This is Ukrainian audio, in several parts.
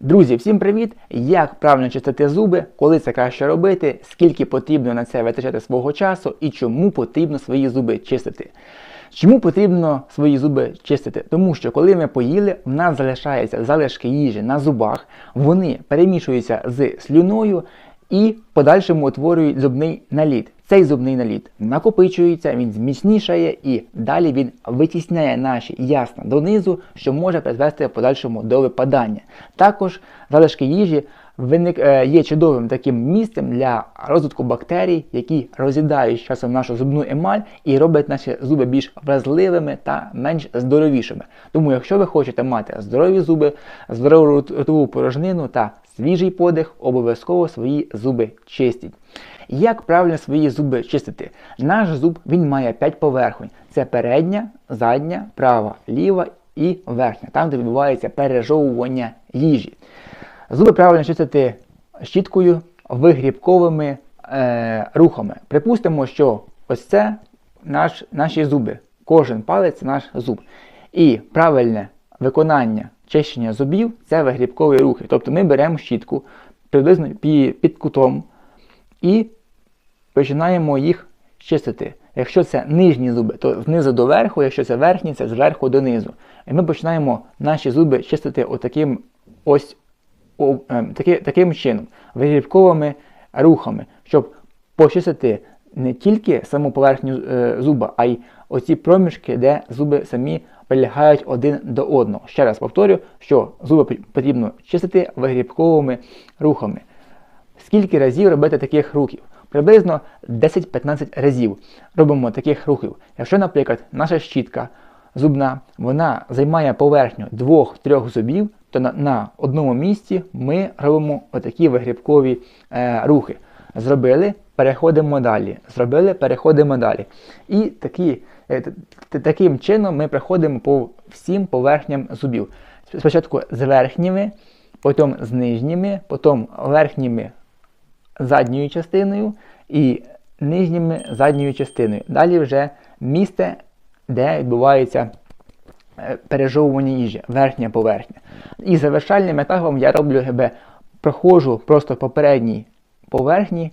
Друзі, всім привіт! Як правильно чистити зуби, коли це краще робити, скільки потрібно на це витрачати свого часу і чому потрібно свої зуби чистити. Чому потрібно свої зуби чистити? Тому що коли ми поїли, в нас залишаються залишки їжі на зубах, вони перемішуються з слюною і в подальшому утворюють зубний наліт. Цей зубний наліт накопичується, він зміцнішає і далі він витісняє наші ясна донизу, що може призвести в подальшому до випадання. Також залишки їжі виник, е, є чудовим таким місцем для розвитку бактерій, які роз'їдають часом нашу зубну емаль і роблять наші зуби більш вразливими та менш здоровішими. Тому, якщо ви хочете мати здорові зуби, здорову ротову порожнину та свіжий подих, обов'язково свої зуби чистіть. Як правильно свої зуби чистити? Наш зуб він має 5 поверхонь: це передня, задня, права, ліва і верхня, там де відбувається пережовування їжі. Зуби правильно чистити щіткою вигрібковими е, рухами. Припустимо, що ось це наш, наші зуби. Кожен палець наш зуб. І правильне виконання чищення зубів це вигрібкові рухи. Тобто ми беремо щітку приблизно під кутом і починаємо їх чистити. Якщо це нижні зуби, то знизу до верху, якщо це верхні, це зверху донизу. І ми починаємо наші зуби чистити отаким ось о, е, таки, таким чином, вигрібковими рухами, щоб почистити не тільки саму поверхню е, зуба, а й оці проміжки, де зуби самі прилягають один до одного. Ще раз повторю, що зуби потрібно чистити вигрібковими рухами. Скільки разів робити таких рухів? Приблизно 10-15 разів робимо таких рухів. Якщо, наприклад, наша щітка зубна вона займає поверхню 2-3 зубів, то на, на одному місці ми робимо отакі вигрібкові е, рухи. Зробили, переходимо далі. Зробили, переходимо далі. І такі, е, таким чином ми приходимо по всім поверхням зубів. Спочатку з верхніми, потім з нижніми, потім верхніми задньою частиною і нижніми задньою частиною. Далі вже місце, де відбувається е, пережовування їжі, верхня поверхня. І завершальним етапом я роблю себе, проходжу просто по передній поверхні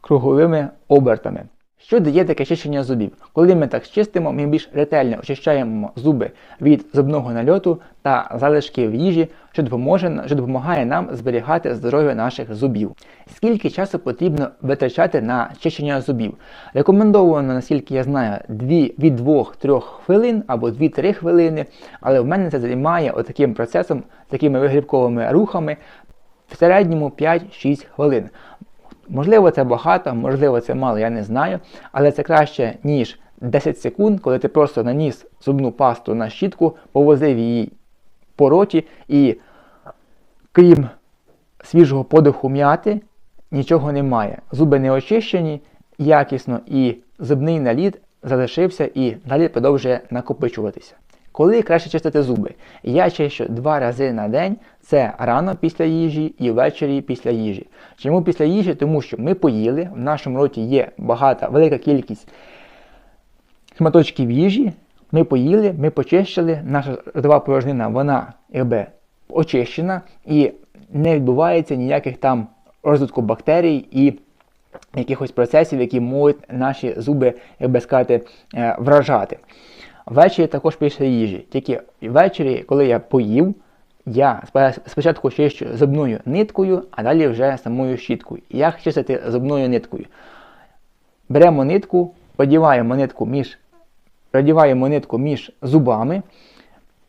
круговими обертами. Що дає таке чищення зубів? Коли ми так чистимо, ми більш ретельно очищаємо зуби від зубного нальоту та залишків їжі, що допоможе, що допомагає нам зберігати здоров'я наших зубів. Скільки часу потрібно витрачати на чищення зубів? Рекомендовано, наскільки я знаю, 2, від 2-3 хвилин або 2-3 хвилини, але в мене це займає отаким процесом, такими вигрібковими рухами в середньому 5-6 хвилин. Можливо, це багато, можливо, це мало, я не знаю, але це краще, ніж 10 секунд, коли ти просто наніс зубну пасту на щітку, повозив її по роті і, крім свіжого подиху м'яти, нічого немає. Зуби не очищені якісно, і зубний наліт залишився і далі продовжує накопичуватися. Коли краще чистити зуби? Я чищу два рази на день, це рано після їжі і ввечері після їжі. Чому після їжі? Тому що ми поїли, в нашому роті є багата, велика кількість шматочків їжі. Ми поїли, ми почищили, наша ротова порожнина вона якби очищена і не відбувається ніяких там розвитку бактерій і якихось процесів, які можуть наші зуби, як би сказати, е, вражати. Ввечері також після їжі. Тільки ввечері, коли я поїв, я спочатку чищу зубною ниткою, а далі вже самою щіткою. Як чистити зубною ниткою? Беремо нитку, продіваємо нитку між продіваємо нитку між зубами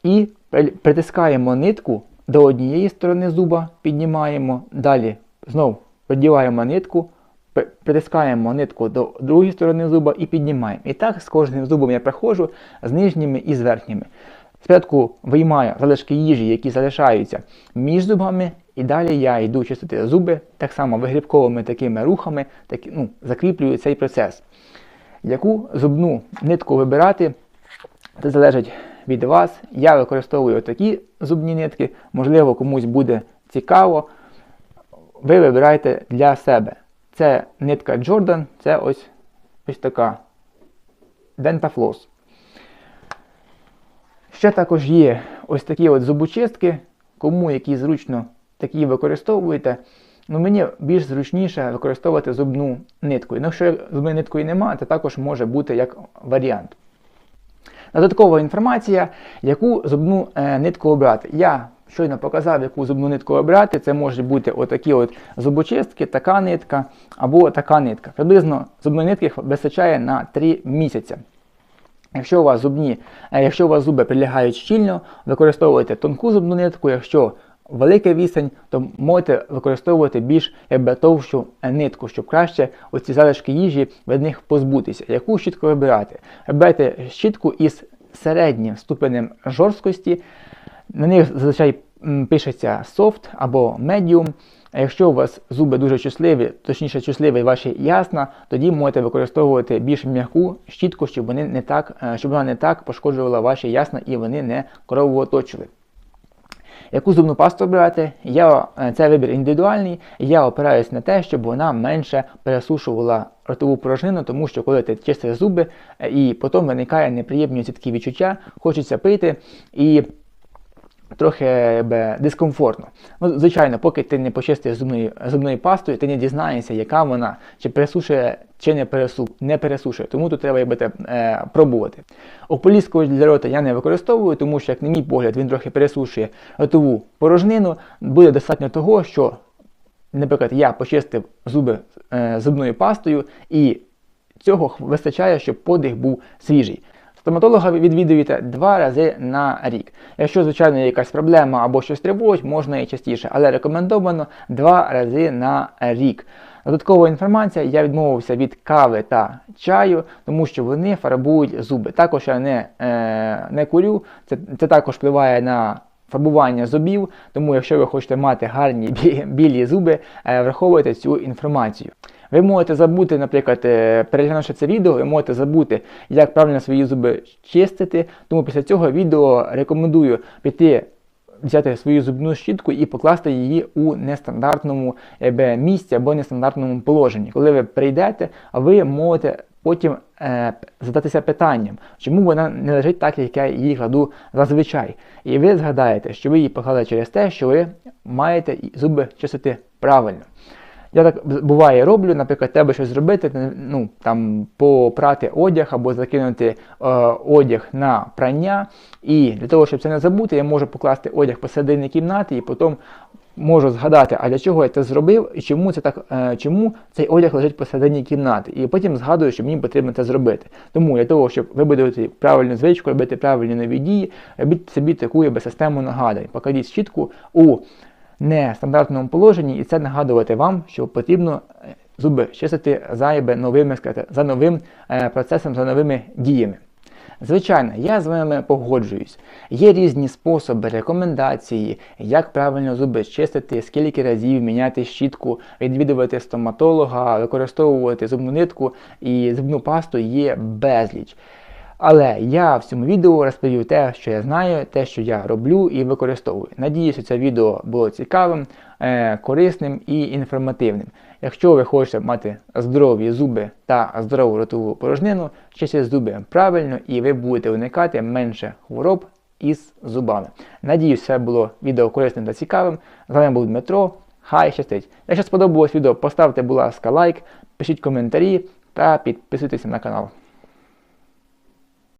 і притискаємо нитку до однієї сторони зуба, піднімаємо, далі знову продіваємо нитку притискаємо нитку до другої сторони зуба і піднімаємо. І так з кожним зубом я проходжу з нижніми і з верхніми. Спочатку виймаю залишки їжі, які залишаються між зубами, і далі я йду чистити зуби, так само вигрібковими такими рухами, так, ну, закріплюю цей процес. Яку зубну нитку вибирати, це залежить від вас. Я використовую такі зубні нитки, можливо, комусь буде цікаво. Ви вибирайте для себе. Це нитка Jordan, це ось ось така Dentafloss. Ще також є ось такі от зубочистки, кому які зручно такі використовуєте, ну мені більш зручніше використовувати зубну нитку. Ну, якщо зубної ниткої немає, то також може бути як варіант. Додаткова інформація, яку зубну е, нитку обрати. Я щойно показав, яку зубну нитку обрати. Це можуть бути отакі от зубочистки, така нитка або така нитка. Приблизно зубної нитки вистачає на 3 місяці. Якщо у вас зубні, е, якщо у вас зуби прилягають щільно, використовуйте тонку зубну нитку. Якщо велика вісень, то можете використовувати більш якби, товщу нитку, щоб краще оці залишки їжі від них позбутися. Яку щітку вибирати? Вибирайте щітку із середнім ступенем жорсткості. На них зазвичай пишеться софт або medium. А якщо у вас зуби дуже чутливі, точніше чутливі ваші ясна, тоді можете використовувати більш м'яку щітку, щоб вони не так, е, щоб вона не так пошкоджувала ваші ясна і вони не кровооточили. Яку зубну пасту обирати? Я, е, Це вибір індивідуальний, я опираюсь на те, щоб вона менше пересушувала ротову порожнину, тому що коли ти чистиш зуби, е, і потім виникає неприємні такі відчуття, хочеться пити. і трохи дискомфортно. Ну, Звичайно, поки ти не почистиш зубною зубною пастою, ти не дізнаєшся, яка вона, чи пересушує, чи не пересу, не пересушує. Тому тут треба якби, е, пробувати. Ополіскувач для рота я не використовую, тому що, як на мій погляд, він трохи пересушує ротову порожнину. Буде достатньо того, що, наприклад, я почистив зуби е, зубною пастою, і цього вистачає, щоб подих був свіжий. Стоматолога відвідуєте два рази на рік. Якщо, звичайно, є якась проблема або щось тривожить, можна і частіше, але рекомендовано два рази на рік. Додаткова інформація, я відмовився від кави та чаю, тому що вони фарбують зуби. Також я не е, не курю, це, це також впливає на фарбування зубів, тому якщо ви хочете мати гарні білі зуби, е, враховуйте цю інформацію. Ви можете забути, наприклад, е, переглянувши це відео, ви можете забути, як правильно свої зуби чистити. Тому після цього відео рекомендую піти. Взяти свою зубну щітку і покласти її у нестандартному е, місці або нестандартному положенні. Коли ви прийдете, ви можете потім е, задатися питанням, чому вона не лежить так, як я її кладу зазвичай. І ви згадаєте, що ви її поклали через те, що ви маєте зуби чистити правильно. Я так буває роблю, наприклад, треба щось зробити, ну, там, попрати одяг або закинути е, одяг на прання. І для того, щоб це не забути, я можу покласти одяг посередині кімнати і потім можу згадати, а для чого я це зробив і чому це так, е, чому цей одяг лежить посередині кімнати. І потім згадую, що мені потрібно це зробити. Тому для того, щоб вибудувати правильну звичку, робити правильні нові дії, робіть собі таку систему нагадань. Покладіть щітку у нестандартному положенні, і це нагадувати вам, що потрібно е, зуби чистити зайбе новими за новим е, процесом, за новими діями. Звичайно, я з вами погоджуюсь. Є різні способи, рекомендації, як правильно зуби чистити, скільки разів міняти щітку, відвідувати стоматолога, використовувати зубну нитку і зубну пасту є безліч. Але я в цьому відео розповів те, що я знаю, те, що я роблю і використовую. Надіюся, це відео було цікавим, е, корисним і інформативним. Якщо ви хочете мати здорові зуби та здорову ротову порожнину, чистіть зуби правильно і ви будете уникати менше хвороб із зубами. Надіюсь, це було відео корисним та цікавим. З вами був Дмитро. Хай щастить! Якщо сподобалось відео, поставте, будь ласка, лайк, пишіть коментарі та підписуйтесь на канал.